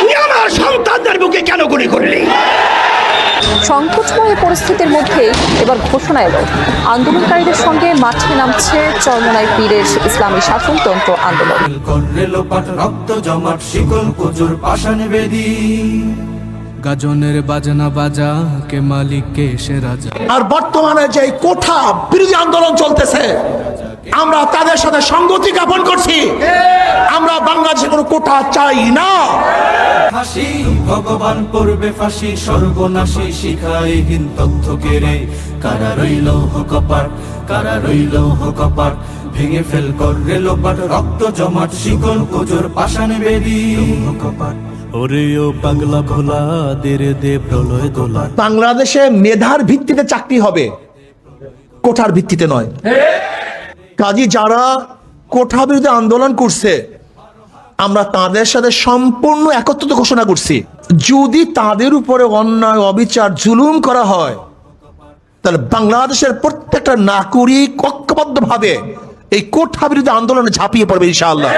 তুই আমার সন্তানদের বুকে কেন গুলি করলি? সংকটময় পরিস্থিতির মধ্যেই এবার ঘোষণা এলো। আন্দোলনকারীদের সঙ্গে মাঠে নামছে চরমনাই পীরের ইসলামী শাসনতন্ত্র আন্দোলন। রক্ত জমাট শিকল বেদী। গাজনের বাজনা বাজা কে মালিক কে সে রাজা। আর বর্তমানে যে কোঠা বিরোধী আন্দোলন চলতেছে আমরা তাদের সাথে সঙ্গতি জ্ঞাপন করছি। বাংলাদেশে চাই না। ফাঁসি ভগবান পড়বে ফাঁসি সর্বনাশী শিখাইহীন তথ্য কেড়ে কারা রইল কপাট কারা রইল কপাট ভেঙে ফেল লোপাট রক্ত জমাট শিকল কুজুর পাষাণ বেদী। কপাট পাগলা ভোলা দে প্রলয় দোলা বাংলাদেশে মেধার ভিত্তিতে চাকরি হবে কোঠার ভিত্তিতে নয়। কাজী যারা কোঠা বিরোধী আন্দোলন করছে আমরা তাদের সাথে সম্পূর্ণ একত্রিত ঘোষণা করছি। যদি তাদের উপরে অন্যায়, অবিচার, জুলুম করা হয়, তাহলে বাংলাদেশের প্রত্যেকটা নাগরিক কক্ষবদ্ধ ভাবে এই কোঠা বিরোধী আন্দোলনে ঝাঁপিয়ে পড়বে ইনশাআল্লাহ।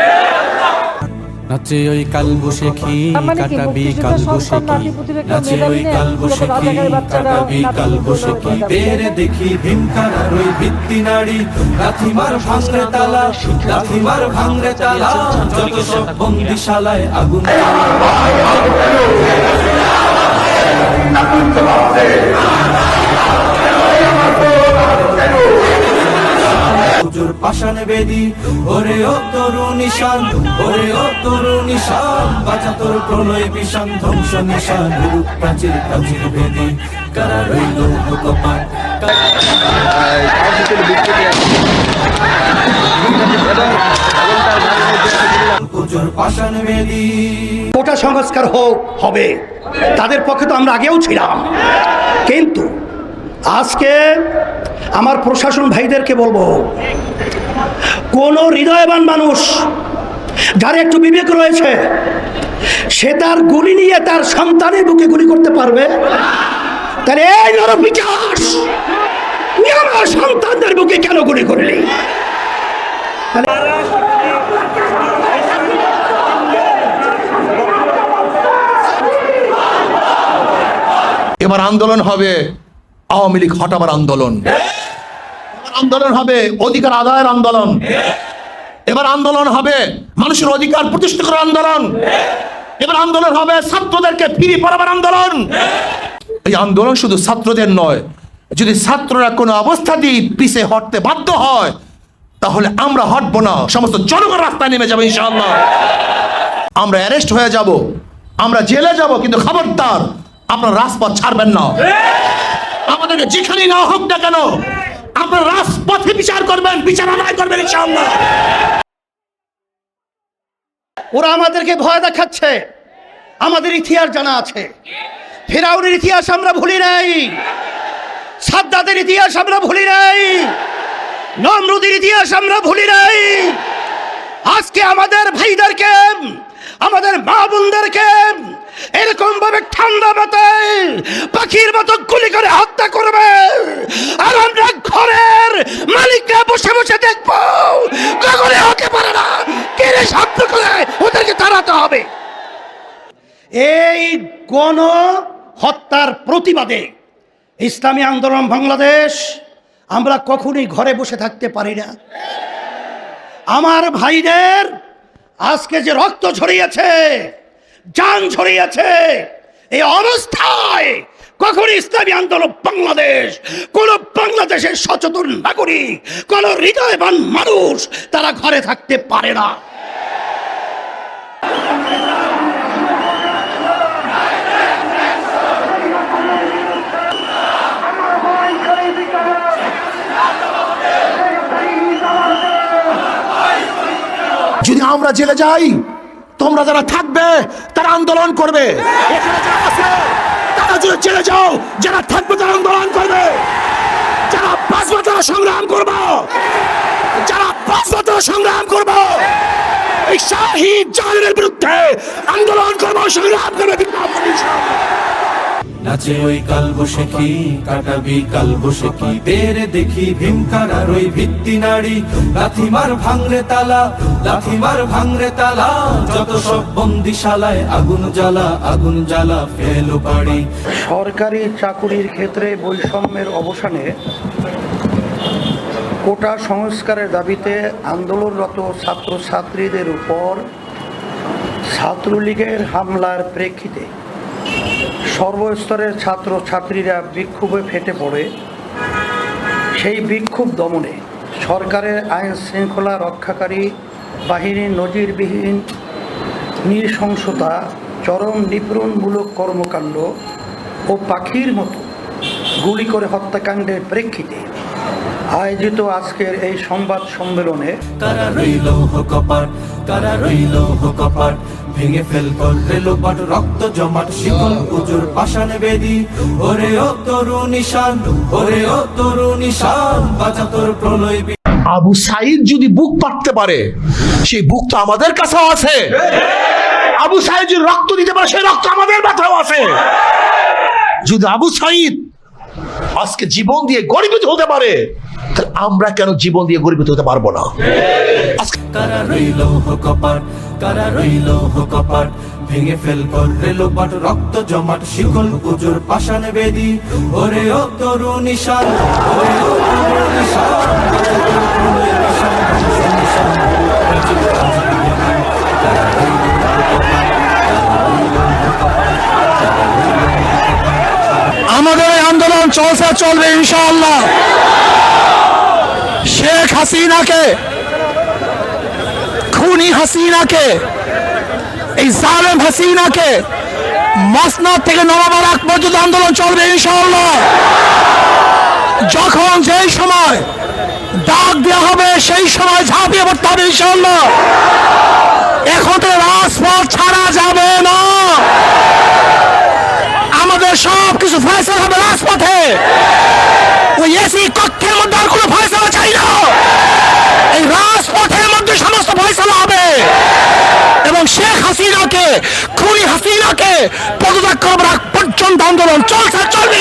নাচে ওই কাল বসে খি মানে কি, কাটাবি মুক্তিযোদ্ধা কাল বসে কি? নাচে ওই নেই, কাল মূলত বসে কি কাটাবি নাতি কাল পুতির বসে কি? বেরে দেখি ভীমকার ওই ভিত্তি নাড়ি লাথিমার ভাঙরে তালা লাথিমার ভাঙরে তালা। যত সব বন্দিশালায় আগুন হুজুর পাষাণ বেদি। ওরে ও তরু নিশান ওরে ও তরু নিশান বাঁচা তোর প্রলয় বিষান, ধ্বংস নিশান, রূপ প্রাচীর প্রাচীর বেদি। কারা রইল কপাট কোটা সংস্কার হোক, হবে। তাদের পক্ষে তো আমরা আগেও ছিলাম। কিন্তু আজকে আমার প্রশাসন ভাইদেরকে বলব, কোনো হৃদয়বান মানুষ যার একটু বিবেক রয়েছে, সে তার গুলি নিয়ে তার সন্তানের বুকে গুলি করতে পারবে? তাহলে এই তুই আমার সন্তানদের বুকে কেন গুলি করলি? এবার আন্দোলন হবে। আওয়ামী লীগ হটাবার আন্দোলন। আন্দোলন হবে অধিকার আদায়ের আন্দোলন। এবার আন্দোলন হবে মানুষের অধিকার প্রতিষ্ঠা করার আন্দোলন। এবার আন্দোলন হবে ছাত্রদেরকে ফিরে পড়াবার আন্দোলন। এই আন্দোলন শুধু ছাত্রদের নয়, যদি ছাত্ররা কোনো অবস্থাতেই পিছে হটতে বাধ্য হয়, তাহলে আমরা হটবো না। সমস্ত জনগণ রাস্তায় নেমে যাবে ইনশাআল্লাহ। আমরা অ্যারেস্ট হয়ে যাব, আমরা জেলে যাব, কিন্তু খবরদার আপনার রাজপথ ছাড়বেন না। আমাদেরকে যেখানে না হোক না কেন, আপনার রাজপথে বিচার করবেন, বিচার আদায় করবেন ইনশাআল্লাহ। ওরা আমাদেরকে ভয় দেখাচ্ছে। আমাদের ইতিহাস জানা আছে। ফেরাউনের ইতিহাস আমরা ভুলি নাই। সাদ্দাদের ইতিহাস আমরা ভুলি নাই। নমরুদের ইতিহাস আমরা ভুলি নাই। আজকে আমাদের ভাইদেরকে, আমাদের মা বোনদেরকে এরকম ভাবে ঠান্ডা মাথায় পাখির মতো গুলি করে হত্যা করবে। আর আমরা ঘরের মালিকরা বসে বসে দেখব। হতে পারে না। কেড়ে শব্দ করে ওদেরকে তাড়াতে হবে? এই গণ হত্যার প্রতিবাদে ইসলামী আন্দোলন বাংলাদেশ আমরা কখনোই ঘরে বসে থাকতে পারি না। আমার ভাইদের আজকে যে রক্ত ঝরিয়েছে যান ঝরিয়েছে এই অবস্থায় কখন ইসলামী আন্দোলন বাংলাদেশ, কোন বাংলাদেশের সচেতন নাগরিক, কোন হৃদয়বান মানুষ তারা ঘরে থাকতে পারে না। যদি আমরা জেলে যাই তোমরা যারা থাকবে, তারা আন্দোলন করবে তারা যদি চলে যাও, যারা থাকবে, তারা আন্দোলন করবে যারা বাঁচবে তারা সংগ্রাম করব, যারা বাঁচবে তারা সংগ্রাম করব, এই শাহী জাহানের বিরুদ্ধে আন্দোলন করব, সংগ্রাম করবে, বিপ্লব। নাচে ওই কাল বসে কি কাটাবি কাল বসে কি বেড়ে দেখি ভীমকারার ওই ভিত্তি নারী লাথিমার ভাঙরে তালা, লাথিমার ভাঙরে তালা। যত সব বন্দিশালায় আগুন জ্বালা আগুন জ্বালা ফেলো পাড়ি। সরকারি চাকুরির ক্ষেত্রে বৈষম্যের অবসানে কোটা সংস্কারের দাবিতে আন্দোলনরত ছাত্রছাত্রীদের উপর ছাত্রলীগের হামলার প্রেক্ষিতে সর্বস্তরের ছাত্রছাত্রীরা বিক্ষোভে ফেটে পড়ে। সেই বিক্ষোভ দমনে সরকারের আইন শৃঙ্খলা রক্ষাকারী বাহিনীর নজিরবিহীন নৃশংসতা, চরম নিপীড়নমূলক কর্মকাণ্ড ও পাখির মতো গুলি করে হত্যাকাণ্ডের প্রেক্ষিতে আয়োজিত আজকের এই সংবাদ সম্মেলনে কারা রইল কপাট? কারা রইল কপাট? ভেঙে ফেল করলে লোপাট রক্ত জমাট শিকল পুজোর পাষাণ বেদি। ওরে ও তরু নিশান ওরে ও তরু নিশান বাঁচা তোর প্রলয় আবু সাইদ যদি বুক পাততে পারে সেই বুক তো আমাদের কাছেও আছে। আবু সাইদ যদি রক্ত দিতে পারে সেই রক্ত আমাদের মাথাও আছে। যদি আবু সাইদ আজকে জীবন দিয়ে গরিবিত হতে পারে তাহলে আমরা কেন জীবন দিয়ে গরিবিত হতে পারব না? আজকে কারা রইল কপাট ভেঙে ফেল করলে লোপাট রক্ত জমাট শিকল পুজোর পাষাণ বেদি। ওরে ও তরু নিশান ওরে ও তরু নিশান বাঁচা তোর প্রলয় নিশান ধ্বংস নিশান রাজীব রাজীব কারা রইল আমাদের আন্দোলন চলছে, চলবে ইনশাআল্লাহ। শেখ হাসিনাকে খুনি হাসিনাকে, এই জালেম হাসিনাকে মসনাদ থেকে নবাবার আগ পর্যন্ত আন্দোলন চলবে ইনশাআল্লাহ। যখন যেই সময় ডাক দেওয়া হবে, সেই সময় ঝাঁপিয়ে পড়তে হবে ইনশাআল্লাহ। এখন তো রাজপথ ছাড়া যাবে না। আমাদের সব কিছু ফয়সলা হবে রাজপথে। ওই এসি কক্ষের মধ্যে আর কোনো ফয়সলা চাই না এই রাজপথের মধ্যে সমস্ত ফয়সলা হবে এবং শেখ হাসিনাকে, খুনি হাসিনাকে পদত্যাগ করবার আগ পর্যন্ত আন্দোলন চলছে, চলবে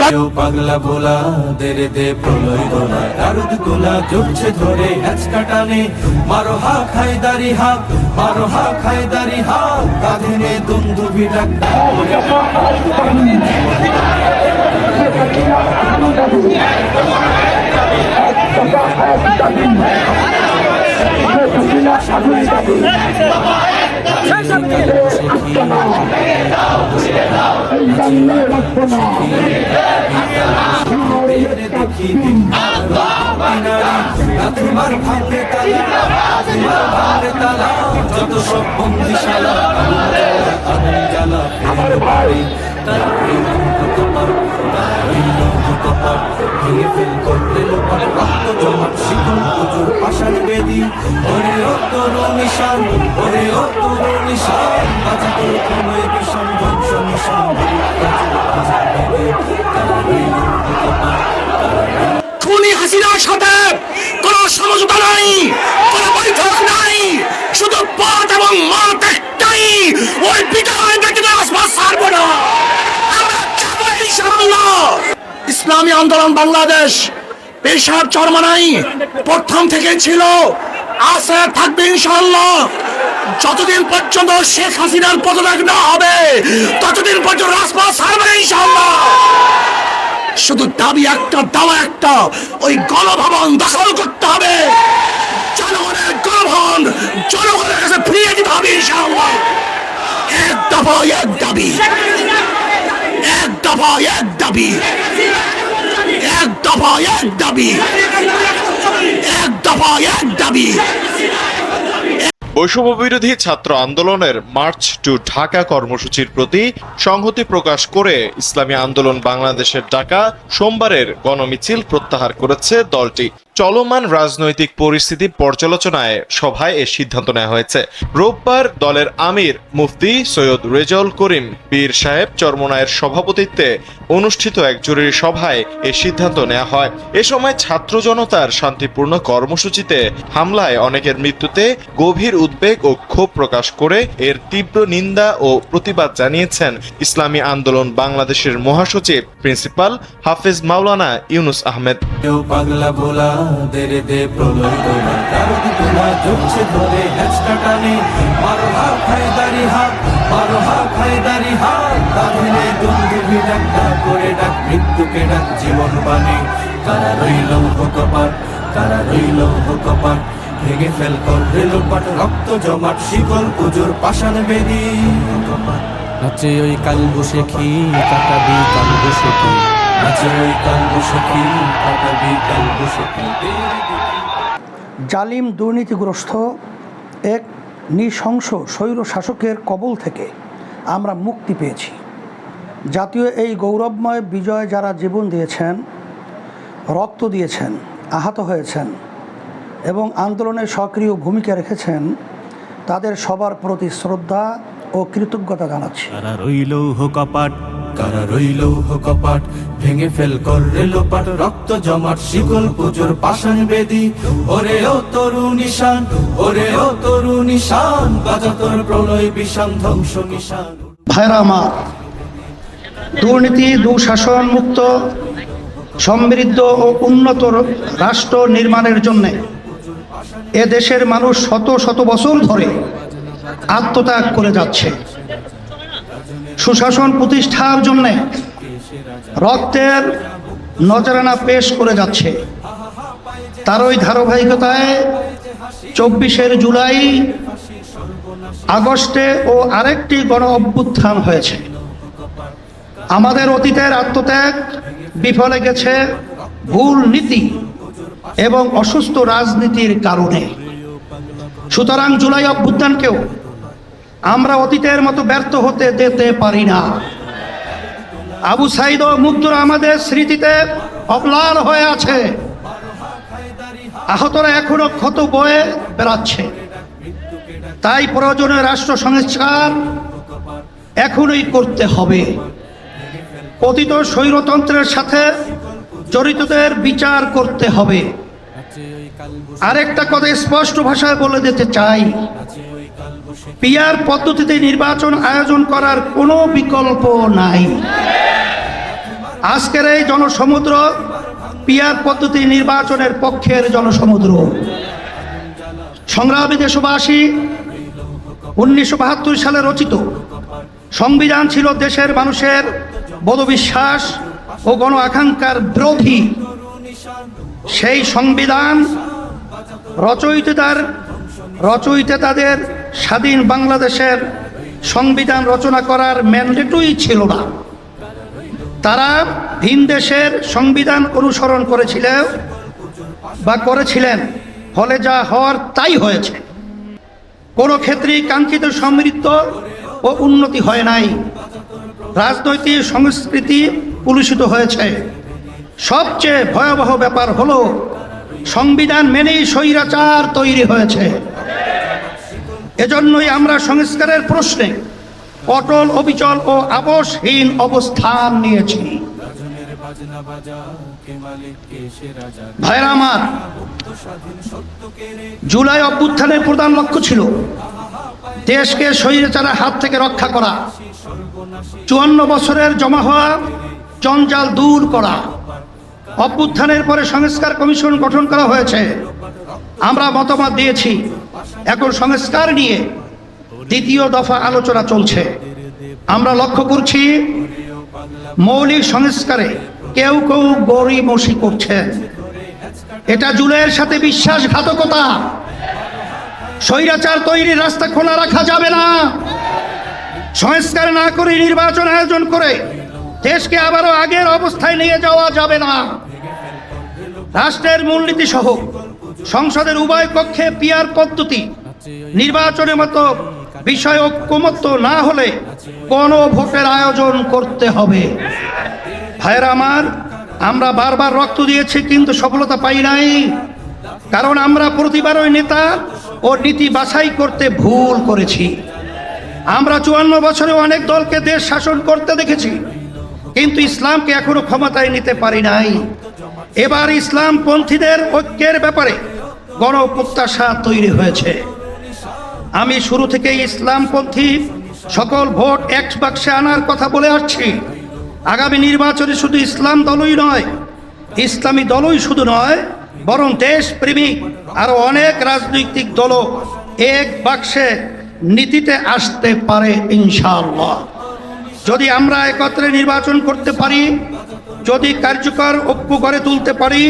কেউ পাগলা ভোলা, দেরে দে প্রলয় গোলা, দারুদ গোলা জুটছে ধরে হ্যাচ কাটানে, মারো হা খাই দারি হাক, মারো হা খাই দারি হাক, কাঁধে নে দুন্দুবি বিটাক তোমার ভাঙে তালা তোমার ভাঙে তালা যত সব বন্দিশালা ফেলে বাড়ি তার রইল কপাট তার রইল কপাট ভেঙে ফেল করলে লোপাট ইসলামী আন্দোলন বাংলাদেশ পেশার চরমানাই প্রথম থেকে ছিল। আছে থাকবে ইনশাআল্লাহ। যতদিন পর্যন্ত শেখ হাসিনার পদত্যাগ না হবে, ততদিন পর্যন্ত রাজপথ ছাড়বে না ইনশাআল্লাহ। শুধু দাবি একটা, দাওয়া একটা, ওই গণভবন দখল করতে হবে। জনগণের গণভবন জনগণের কাছে ফিরিয়ে দিতে হবে ইনশাআল্লাহ। এক ছাত্র আন্দোলনের মার্চ টু ঢাকা কর্মসূচির প্রতি সংহতি প্রকাশ করে ইসলামী আন্দোলন বাংলাদেশের ডাকা সোমবারের গণমিছিল প্রত্যাহার করেছে দলটি। চলমান রাজনৈতিক পরিস্থিতি পর্যালোচনায় সভায় এ সিদ্ধান্ত নেওয়া হয়েছে। রোববার দলের আমির মুফতি সৈয়দ রেজাউল করিম পীর সাহেব চরমনায়ের সভাপতিত্বে অনুষ্ঠিত এক জরুরি সভায় এ সিদ্ধান্ত নেওয়া হয়। এ সময় ছাত্র জনতার শান্তিপূর্ণ কর্মসূচিতে হামলায় অনেকের মৃত্যুতে গভীর উদ্বেগ ও ক্ষোভ প্রকাশ করে এর তীব্র নিন্দা ও প্রতিবাদ জানিয়েছেন ইসলামী আন্দোলন বাংলাদেশের মহাসচিব, প্রিন্সিপাল হাফেজ মাওলানা ইউনুস আহমেদ। পাগলা ভোলা দেরে দে প্রলয় তোলা কারণ তোলা জমছে ধরে হ্যাচকা টানে। মারো হা খায়দারি হাত, মারো হা খায়দারি হাত। বাঁধলে দুন্দুভি ডাক্তা করে ডাক, মৃত্যুকে ডাক জীবন বানে কারা রইল কপাট, কারা রইল কপাট? ভেঙে ফেল কর রেলোপাট রক্ত জমাট, শিকল পুজোর পাষাণ বেদি। কপাট নাচে ওই কাল বসে খি কাটাবি কাল বসে খি জালিম দুর্নীতিগ্রস্ত এক নৃশংস স্বৈর শাসকের কবল থেকে আমরা মুক্তি পেয়েছি। জাতীয় এই গৌরবময় বিজয় যারা জীবন দিয়েছেন, রক্ত দিয়েছেন, আহত হয়েছেন এবং আন্দোলনে সক্রিয় ভূমিকা রেখেছেন, তাদের সবার প্রতি শ্রদ্ধা ও কৃতজ্ঞতা জানাচ্ছি। কপাট কারা রইল কপাট? ভেঙে ফেল কর রেলোপাট রক্ত জমাট, শিকল পুজোর পাষাণ বেদি। ওরে ও তরু নিশান, ওরে ও তরু নিশান, বাজা তোর প্রলয় বিষান, ধ্বংস নিশান। ভাইরা আমার, দুর্নীতি, দুঃশাসন মুক্ত, সমৃদ্ধ ও উন্নত রাষ্ট্র নির্মাণের জন্য এ দেশের মানুষ শত শত বছর ধরে আত্মত্যাগ করে যাচ্ছে। সুশাসন প্রতিষ্ঠার জন্য রক্তের নজরানা পেশ করে যাচ্ছে। তার ওই ধারাবাহিকতায় চব্বিশের জুলাই, আগস্টে ও আরেকটি গণ অভ্যুত্থান হয়েছে। আমাদের অতীতের আত্মত্যাগ বিফলে গেছে ভুল নীতি এবং অসুস্থ রাজনীতির কারণে। সুতরাং জুলাই অভ্যুত্থানকেও আমরা অতীতের মতো ব্যর্থ হতে দিতে পারি না। আবু সাইদ ও আমাদের স্মৃতিতে অম্লান হয়ে আছে। আহতরা এখনও ক্ষত বয়ে বেড়াচ্ছে। তাই প্রয়োজনে রাষ্ট্র সংস্কার এখনই করতে হবে। পতিত স্বৈরতন্ত্রের সাথে জড়িতদের বিচার করতে হবে। আরেকটা কথা স্পষ্ট ভাষায় বলে দিতে চাই। পিয়ার পদ্ধতিতে নির্বাচন আয়োজন করার কোনো বিকল্প নাই। আজকের এই জনসমুদ্র পিয়ার পদ্ধতি নির্বাচনের পক্ষের জনসমুদ্র। সংগ্রামী দেশবাসী, উনিশশো বাহাত্তর সালে রচিত। সংবিধান ছিল দেশের মানুষের বোধবিশ্বাস ও গণ আকাঙ্ক্ষার বিরোধী। সেই সংবিধান রচয়িতার রচয়িতা তাদের স্বাধীন বাংলাদেশের সংবিধান রচনা করার ম্যান্ডেটই ছিল না। তারা ভিন দেশের সংবিধান অনুসরণ করেছিলেন বা করেছিলেন, ফলে যা হওয়ার তাই হয়েছে। কোনো ক্ষেত্রেই কাঙ্ক্ষিত সমৃদ্ধ ও উন্নতি হয় নাই। রাজনৈতিক সংস্কৃতি কলুষিত হয়েছে। সবচেয়ে ভয়াবহ ব্যাপার হলো, সংবিধান মেনেই স্বৈরাচার তৈরি হয়েছে। এজন্যই আমরা সংস্কারের প্রশ্নে অটল, অবিচল ও আবশহীন অবস্থান নিয়েছি। ভাইরা আমার, জুলাই অভ্যুত্থানের প্রধান লক্ষ্য ছিল দেশকে স্বৈরাচারের হাত থেকে রক্ষা করা, চুয়ান্ন বছরের জমা হওয়া, জঞ্জাল দূর করা। অভ্যুত্থানের পরে সংস্কার কমিশন গঠন করা হয়েছে। আমরা মতামত দিয়েছি। এখন সংস্কার নিয়ে দ্বিতীয় দফা আলোচনা চলছে। আমরা লক্ষ্য করছি, মৌলিক সংস্কারে কেউ কেউ গরিমসি করছে। এটা জুলাইয়ের সাথে বিশ্বাসঘাতকতা। স্বৈরাচার তৈরির রাস্তা খোলা রাখা যাবে না। সংস্কার না করে নির্বাচন আয়োজন করে দেশকে আবারও আগের অবস্থায় নিয়ে যাওয়া যাবে না। রাষ্ট্রের মূলনীতি সহ সংসদের উভয় কক্ষে পিয়ার পদ্ধতি। নির্বাচনের মতো বিষয় ঐক্যমত্য না হলে কোন ভোটের আয়োজন করতে হবে। ভাইয়েরা আমার, আমরা বারবার রক্ত দিয়েছি কিন্তু সফলতা পাই নাই। কারণ আমরা প্রতিবারই নেতা ও নীতি বাছাই করতে ভুল করেছি। আমরা চুয়ান্ন বছরে অনেক দলকে দেশ শাসন করতে দেখেছি। কিন্তু ইসলামকে এখনও ক্ষমতায় নিতে পারি নাই। এবার ইসলাম পন্থীদের ঐক্যের ব্যাপারে গণ প্রত্যাশা তৈরি হয়েছে। আমি শুরু থেকে ইসলামপন্থী সকল ভোট এক বাক্সে আনার কথা বলে আসছি। আগামী নির্বাচনে শুধু ইসলাম দলই নয়, ইসলামী দলই শুধু নয়, বরং দেশপ্রেমিক আরও অনেক রাজনৈতিক দলও এক বাক্সে নীতিতে আসতে পারে ইনশাআল্লাহ। যদি আমরা একত্রে নির্বাচন করতে পারি, যদি কার্যকর ঐক্য গড়ে তুলতে পারি,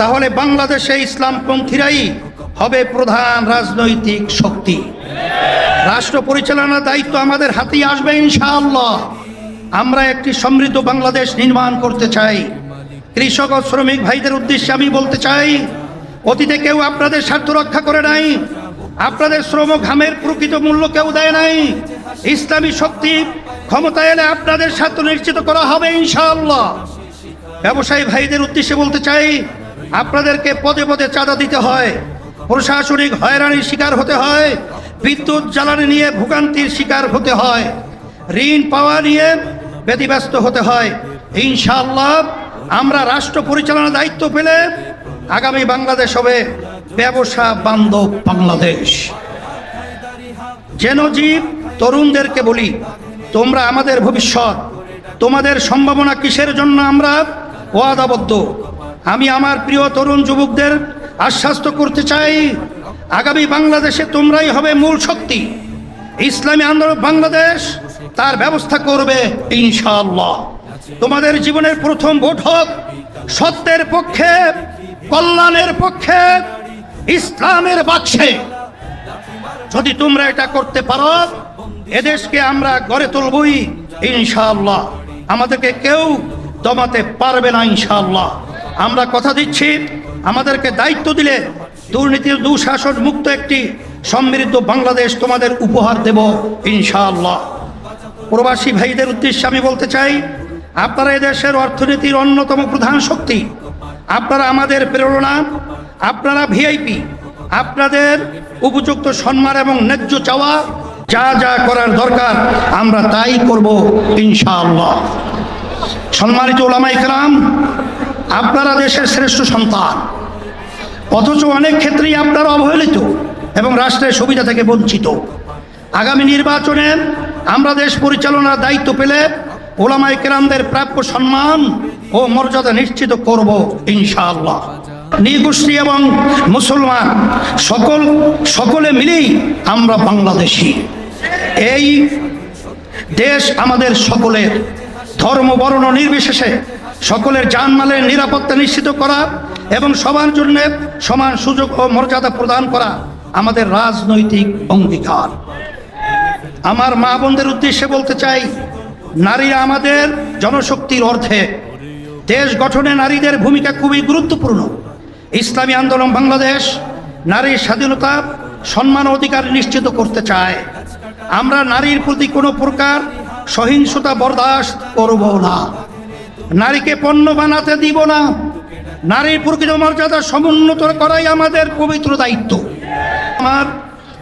তাহলে বাংলাদেশে ইসলামপন্থীরাই হবে প্রধান রাজনৈতিক শক্তি। রাষ্ট্র পরিচালনার দায়িত্ব আমাদের হাতেই আসবে ইনশাআল্লাহ। আমরা একটি সমৃদ্ধ বাংলাদেশ নির্মাণ করতে চাই। কৃষক ও শ্রমিক ভাইদের উদ্দেশ্যে আমি বলতে চাই, অতীতে কেউ আপনাদের স্বার্থ রক্ষা করে নাই, আপনাদের শ্রম ঘামের প্রকৃত মূল্য কেউ দেয় নাই। ইসলামী শক্তি ক্ষমতা এলে আপনাদের স্বার্থ নিশ্চিত করা হবে, ইনশাআল্লাহ। ব্যবসায়ী ভাইদের উদ্দেশ্যে বলতে চাই, আপনাদেরকে পদে পদে চাঁদা দিতে হয়, প্রশাসনিক হয়রানির শিকার হতে হয়, বিদ্যুৎ জ্বালানি নিয়ে ভোগান্তির শিকার হতে হয়, ঋণ পাওয়া নিয়ে ব্যতিব্যস্ত হতে হয়। ইনশাআল্লাহ, আমরা রাষ্ট্র পরিচালনার দায়িত্ব পেলে আগামী বাংলাদেশ হবে ব্যবসা বান্ধব বাংলাদেশ। যেন জীব তরুণদেরকে বলি, তোমরা আমাদের ভবিষ্যৎ, তোমাদের সম্ভাবনা কিসের জন্য আমরা ওয়াদাবদ্ধ? আমি আমার প্রিয় তরুণ যুবকদের আশ্বাস্ত করতে চাই, আগামী বাংলাদেশে তোমরাই হবে মূল শক্তি। ইসলামী আন্দোলন বাংলাদেশ তার ব্যবস্থা করবে, ইনশাআল্লাহ। তোমাদের জীবনের প্রথম ভোট হোক, সত্যের পক্ষে, কল্যাণের পক্ষে, ইসলামের বাক্সে। যদি তোমরা এটা করতে পারো এদেশকে আমরা গড়ে তুলবই, ইনশাআল্লাহ। আমাদেরকে কেউ দমাতে পারবে না, ইনশাআল্লাহ। আমরা কথা দিচ্ছি, আমাদেরকে দায়িত্ব দিলে দুর্নীতির দুঃশাসন মুক্ত একটি সমৃদ্ধ বাংলাদেশ তোমাদের উপহার দেব, ইনশাআল্লাহ। প্রবাসী ভাইদের উদ্দেশ্যে আমি বলতে চাই, আপনারা এদেশের অর্থনীতির অন্যতম প্রধান শক্তি। আপনারা আমাদের প্রেরণা, আপনারা ভিআইপি, আপনাদের উপযুক্ত সম্মান এবং ন্যায্য চাওয়া যা যা করার দরকার, আমরা তাই করব ইনশাআল্লাহ। সম্মানিত ওলামাই কালাম আপনারা দেশের শ্রেষ্ঠ সন্তান। অথচ অনেক ক্ষেত্রেই আপনারা অবহেলিত এবং রাষ্ট্রের সুবিধা থেকে বঞ্চিত। আগামী নির্বাচনে আমরা দেশ পরিচালনার দায়িত্ব পেলে ওলামাই কেরামদের প্রাপ্য সম্মান ও মর্যাদা নিশ্চিত করব ইনশাআল্লাহ। নিগোষ্ঠী এবং মুসলমান সকল, সকলে মিলেই আমরা বাংলাদেশি। এই দেশ আমাদের সকলের ধর্ম, বর্ণ নির্বিশেষে সকলের জানমালের নিরাপত্তা নিশ্চিত করা এবং সবার জন্য সমান সুযোগ ও মর্যাদা প্রদান করা আমাদের রাজনৈতিক অঙ্গীকার। আমার মা বোনদের উদ্দেশ্যে বলতে চাই, নারীরা আমাদের জনশক্তির অর্থে দেশ গঠনে নারীদের ভূমিকা খুবই গুরুত্বপূর্ণ। ইসলামী আন্দোলন বাংলাদেশ নারীর স্বাধীনতা সম্মান অধিকার নিশ্চিত করতে চায়। আমরা নারীর প্রতি কোনো প্রকার সহিংসতা বরদাস্ত করব না। নারীকে পণ্য বানাতে দিব না। নারীর প্রকৃত মর্যাদা সমুন্নত করাই আমাদের পবিত্র দায়িত্ব। আমার,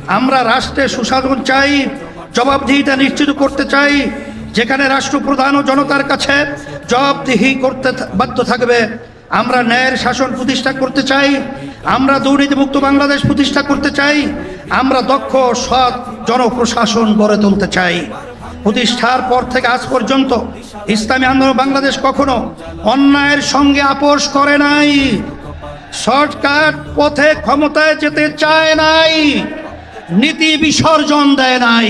আমরা রাষ্ট্রে সুশাসন চাই, জবাবদিহিতা নিশ্চিত করতে চাই, যেখানে রাষ্ট্রপ্রধান ও জনতার কাছে জবাবদিহি করতে বাধ্য থাকবে। আমরা ন্যায়ের শাসন প্রতিষ্ঠা করতে চাই, আমরা দুর্নীতিমুক্ত বাংলাদেশ প্রতিষ্ঠা করতে চাই, আমরা দক্ষ, সৎ জনপ্রশাসন গড়ে তুলতে চাই। প্রতিষ্ঠার পর থেকে আজ পর্যন্ত ইসলামী আন্দোলন বাংলাদেশ কখনো অন্যায়ের সঙ্গে আপোষ করে নাই। শর্টকাট পথে ক্ষমতায় যেতে চায় নাই, নীতি বিসর্জন দেয় নাই।